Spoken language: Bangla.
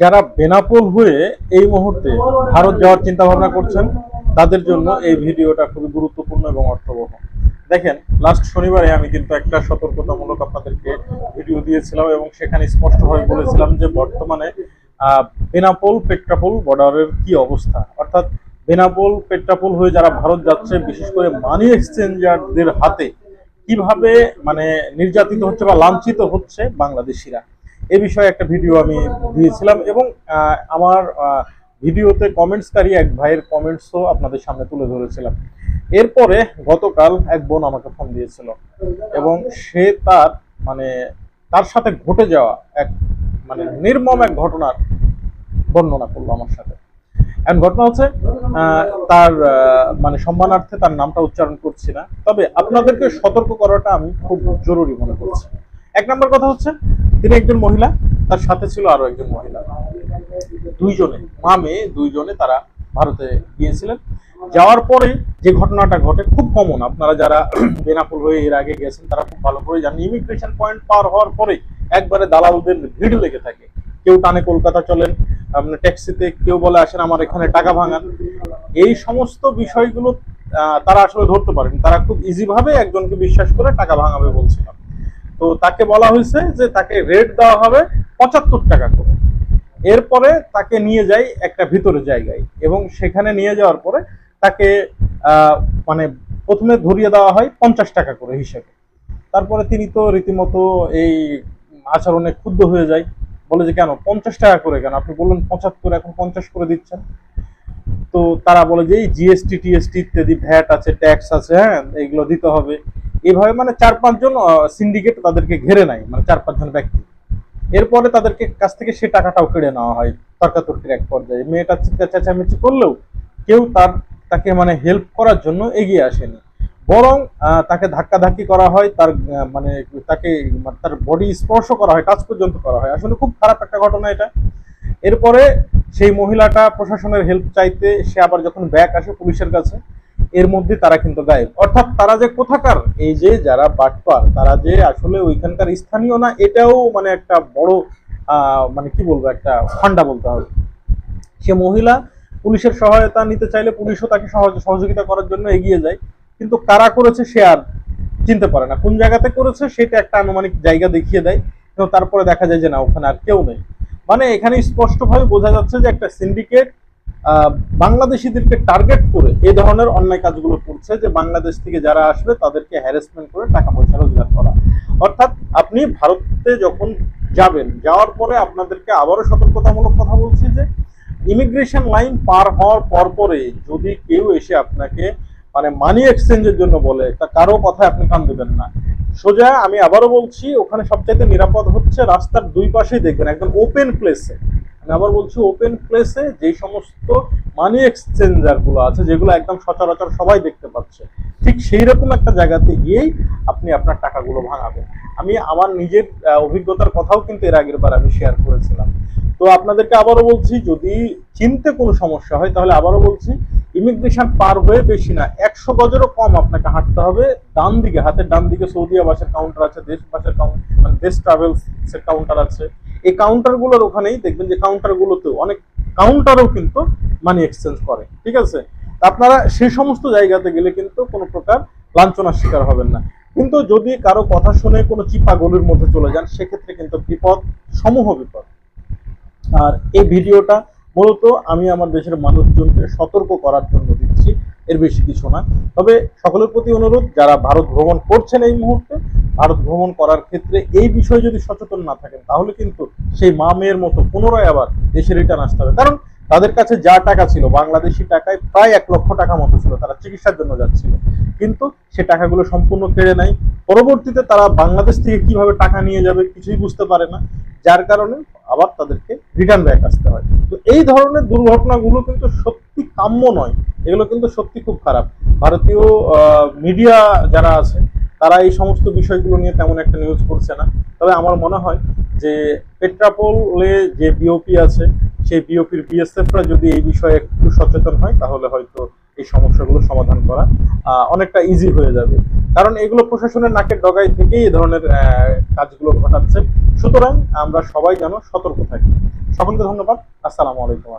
যারা বেনাপোল হয়ে এই মুহূর্তে ভারত যাওয়ার চিন্তা ভাবনা করছেন, তাদের জন্য এই ভিডিওটা খুবই গুরুত্বপূর্ণ এবং অর্থবহ। দেখেন লাস্ট শনিবারে আমি কিন্তু একটা সতর্কতামূলক আপনাদেরকে ভিডিও দিয়েছিলাম এবং সেখানে স্পষ্টভাবে বলেছিলাম যে বর্তমানে বেনাপোল, পেট্রাপোল বর্ডারের কি অবস্থা? অর্থাৎ বেনাপোল, পেট্রাপোল হয়ে যারা ভারত যাচ্ছে, বিশেষ করে মানি এক্সচেঞ্জারদের হাতে, কীভাবে মানে নির্যাতিত হচ্ছে বা লাঞ্ছিত হচ্ছে বাংলাদেশিরা? এ বিষয়ে একটা ভিডিও আমি দিয়েছিলাম এবং আমার ভিডিওতে কমেন্টসকারী এক ভাইয়ের কমেন্টসও আপনাদের সামনে তুলে ধরেছিলাম। এরপরে গতকাল এক বোন আমাকে ফোন দিয়েছিল এবং সে তার মানে তার সাথে ঘটে যাওয়া এক মানে নির্মম এক ঘটনার বর্ণনা করল আমার সাথে। এখন ঘটনা হচ্ছে তার মানে সম্মানার্থে তার নামটা উচ্চারণ করছি না। তবে আপনাদেরকে সতর্ক করাটা আমি খুব জরুরি মনে করছি। এক নম্বর কথা হচ্ছে তিনি একজন মহিলা, তার সাথে ছিল আরও একজন মহিলা। দুইজনে, মা, মেয়ে, দুইজনে তারা ভারতে গিয়েছিলেন। যাওয়ার পরে যে ঘটনাটা ঘটে, খুব কমন আপনারা যারা বেনাপুল হয়ে এর আগে গেছেন, তারা খুব ভালো করে জানেন। ইমিগ্রেশন পয়েন্ট পার হওয়ার পরে একবারে দালালদের ভিড় লেগে থাকে। কেউ টানে কলকাতা চলেন আপনার ট্যাক্সিতে কেউ বলে, আসেন আমার এখানে টাকা ভাঙান। এই সমস্ত বিষয়গুলো তারা আসলে ধরতে পারেন। তারা খুব ইজিভাবে একজনকে বিশ্বাস করে টাকা ভাঙাবে বলছিলাম। তো তাকে বলা হয়েছে যে তাকে রেট দেওয়া হবে পঁচাত্তর টাকা করে। এরপরে তাকে নিয়ে যাই একটা ভিতরে জায়গায় এবং সেখানে নিয়ে যাওয়ার পরে তাকে মানে প্রথমে ধরিয়ে দেওয়া হয় পঞ্চাশ টাকা করে হিসেবে। তারপরে তিনি তো রীতিমতো এই আচরণে ক্ষুব্ধ হয়ে যায়। বলে যে, কেন? পঞ্চাশ টাকা করে কেন? আপনি বললেন পঁচাত্তর, এখন পঞ্চাশ করে দিচ্ছেন। তো তারা বলে যে, এই জিএসটি টিএসটি ইত্যাদি ভ্যাট আছে, ট্যাক্স আছে হ্যাঁ এগুলো দিতে হবে। এভাবে মানে চার পাঁচজন সিন্ডিকেট তাদেরকে ঘেরে নেয় মানে চার পাঁচজন ব্যক্তি। এরপরে তাদেরকে কাছ থেকে সে টাকাটাও কেড়ে নেওয়া হয়, তর্কাতর্কির এক পর্যায়ে। মেয়েটা চিৎকার, চেঁচামেচি করলেও কেউ তার, তাকে মানে হেল্প করার জন্য এগিয়ে আসেনি। বরং তাকে ধাক্কাধাক্কি করা হয়, তার মানে তাকে মানে তার বডি স্পর্শ করা হয় টাচ পর্যন্ত করা হয়। আসলে খুব খারাপ একটা ঘটনা এটা। এরপরে সেই মহিলাটা প্রশাসনের হেল্প চাইতে, সে আবার যখন ব্যাক আসে পুলিশের কাছে এর মধ্যে তারা কিন্তু গায়েব। অর্থাৎ তারা যে কোথাকার, এই যে যারা বাটপার, তারা যে আসলে ওইখানকার স্থানীয় না, এটাও মানে একটা বড় মানে কি বলব, একটা ফান্ডা বলতে হবে। সে মহিলা পুলিশের সহায়তা নিতে চাইলে পুলিশও তাকে সহযোগিতা করার জন্য এগিয়ে যায়। কিন্তু কারা করেছে সে আর চিনতে পারে না। কোন জায়গাতে করেছে সেটা একটা আনুমানিক জায়গা দেখিয়ে দেয় কিন্তু তারপরে দেখা যায় যে না, ওখানে আর কেউ নেই। মানে এখানে স্পষ্টভাবে বোঝা যাচ্ছে যে একটা সিন্ডিকেট বাংলাদেশিদেরকে টার্গেট করে এই ধরনের অন্যায় কাজগুলো করছে যে বাংলাদেশ থেকে যারা আসবে তাদেরকে হ্যারাসমেন্ট করে টাকা পয়সা রোজগার করা। অর্থাৎ আপনি ভারতে যখন যাবেন, যাওয়ার পরে আপনাদেরকে আবারও সতর্কতামূলক কথা বলছি যে ইমিগ্রেশন লাইন পার হওয়ার পর পরে যদি কেউ এসে আপনাকে মানে মানি এক্সচেঞ্জের জন্য বলে, তা কারও কথায় আপনি কান দেবেন না। সোজা আমি আবারও বলছি, ওখানে সবচাইতে নিরাপদ হচ্ছে রাস্তার দুই পাশেই দেখবেন, একদম ওপেন প্লেসে আবার বলছি ওপেন প্লেসে যেই সমস্ত মানি এক্সচেঞ্জারগুলো আছে, যেগুলো একদম সচরাচর সবাই দেখতে পাচ্ছে, ঠিক সেই রকম একটা জায়গাতে গিয়েই আপনি আপনার টাকাগুলো ভাঙাবেন। আমি আমার নিজের অভিজ্ঞতার কথাও কিন্তু এর আগের বার আমি শেয়ার করেছিলাম। তো আপনাদেরকে আবারও বলছি, যদি চিনতে কোনো সমস্যা হয়, তাহলে আবারও বলছি ইমিগ্রেশন পার হয়ে বেশি না, একশো গজেরও কম আপনাকে হাঁটতে হবে ডান দিকে। হাতের ডান দিকে সৌদি আবাসের কাউন্টার আছে, দেশ বাসের কাউন্টার মানে দেশ ট্রাভেলস কাউন্টার আছে। এই কাউন্টারগুলোর ওখানেই দেখবেন যে কাউন্টারগুলোতেও অনেক কাউন্টারও কিন্তু মানি এক্সচেঞ্জ করে, ঠিক আছে? আপনারা সেই সমস্ত জায়গাতে গেলে কিন্তু কোনো প্রকার লাঞ্ছনার শিকার হবেন না। কিন্তু যদি কারও কথা শুনে কোনো চিপা গলির মধ্যে চলে যান, সেক্ষেত্রে কিন্তু বিপদ, সমূহ বিপদ। আর এই ভিডিওটা মূলত আমি আমার দেশের মানুষজনকে সতর্ক করার জন্য দিচ্ছি, এর বেশি কিছু না। তবে সকলের প্রতি অনুরোধ, যারা ভারত ভ্রমণ করছেন এই মুহূর্তে ভারত ভ্রমণ করার ক্ষেত্রে এই বিষয়ে যদি সচেতন না থাকেন, তাহলে কিন্তু সেই মা মেয়ের মতো পুনরায় আবার দেশে রিটার্ন আসতে হবে। কারণ তাদের কাছে যা টাকা ছিল, বাংলাদেশি টাকায় প্রায় এক লক্ষ টাকা মতো ছিল, তারা চিকিৎসার জন্য যাচ্ছিল। কিন্তু সে টাকাগুলো সম্পূর্ণ কেড়ে নেয়। পরবর্তীতে তারা বাংলাদেশ থেকে কীভাবে টাকা নিয়ে যাবে কিছুই বুঝতে পারে না। যার কারণে আবার তাদেরকে রিটার্ন ব্যাক আসতে হয়। তো এই ধরনের দুর্ঘটনাগুলো কিন্তু সত্যি কাম্য নয়। এগুলো কিন্তু সত্যি খুব খারাপ। ভারতীয় মিডিয়া যারা আছে তারা এই সমস্ত বিষয়গুলো নিয়ে তেমন একটা নিউজ করছে না। তবে আমার মনে হয় যে পেট্রাপোলে যে বিওপি আছে, সেই বিওপির বিএসএফরা যদি এই বিষয়ে একটু সচেতন হয়, তাহলে হয়তো এই সমস্যাগুলো সমাধান করা অনেকটা ইজি হয়ে যাবে। কারণ এগুলো প্রশাসনের নাকের ডগাই থেকেই এই ধরনের কাজগুলো ঘটাচ্ছে। সুতরাং আমরা সবাই যেন সতর্ক থাকি। সকলকে ধন্যবাদ। আসসালামু আলাইকুম।